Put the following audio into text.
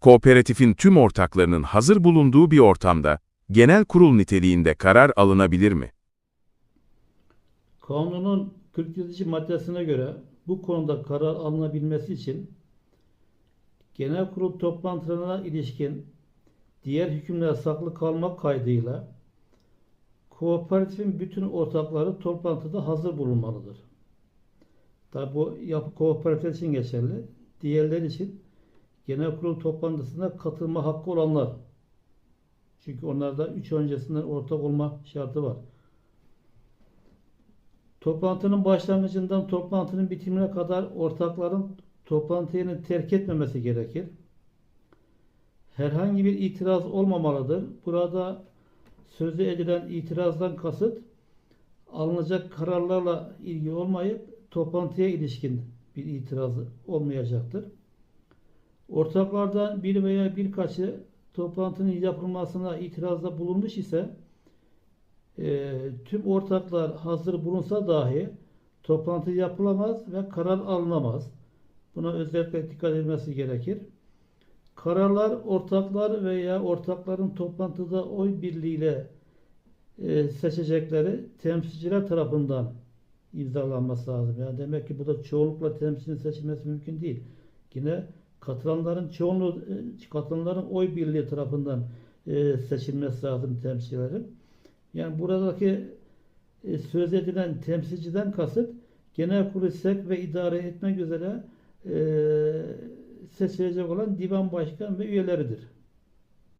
Kooperatifin tüm ortaklarının hazır bulunduğu bir ortamda genel kurul niteliğinde karar alınabilir mi? Kanunun 47. maddesine göre bu konuda karar alınabilmesi için genel kurul toplantılarına ilişkin diğer hükümler saklı kalmak kaydıyla kooperatifin bütün ortakları toplantıda hazır bulunmalıdır. Tabi bu yapı kooperatif için geçerli. Diğerleri için genel kurul toplantısına katılma hakkı olanlar. Çünkü onlarda 3 öncesinden ortak olma şartı var. Toplantının başlangıcından toplantının bitimine kadar ortakların toplantıyı terk etmemesi gerekir. Herhangi bir itiraz olmamalıdır. Burada sözü edilen itirazdan kasıt alınacak kararlarla ilgili olmayıp toplantıya ilişkin bir itirazı olmayacaktır. Ortaklardan bir veya birkaçı toplantının yapılmasına itirazda bulunmuş ise e, tüm ortaklar hazır bulunsa dahi toplantı yapılamaz ve karar alınamaz. Buna özellikle dikkat edilmesi gerekir. Kararlar ortaklar veya ortakların toplantıda oy birliğiyle e, seçecekleri temsilciler tarafından imzalanması lazım. Yani demek ki burada çoğunlukla temsilcinin seçilmesi mümkün değil. Yine katılanların çoğunluğu, e, katılanların oy birliği tarafından e, seçilmesi lazım temsilcilerin. Yani buradaki e, söz edilen temsilciden kasıt genel kurulu sevk ve idare etmek üzere e, seçilecek olan divan başkan ve üyeleridir.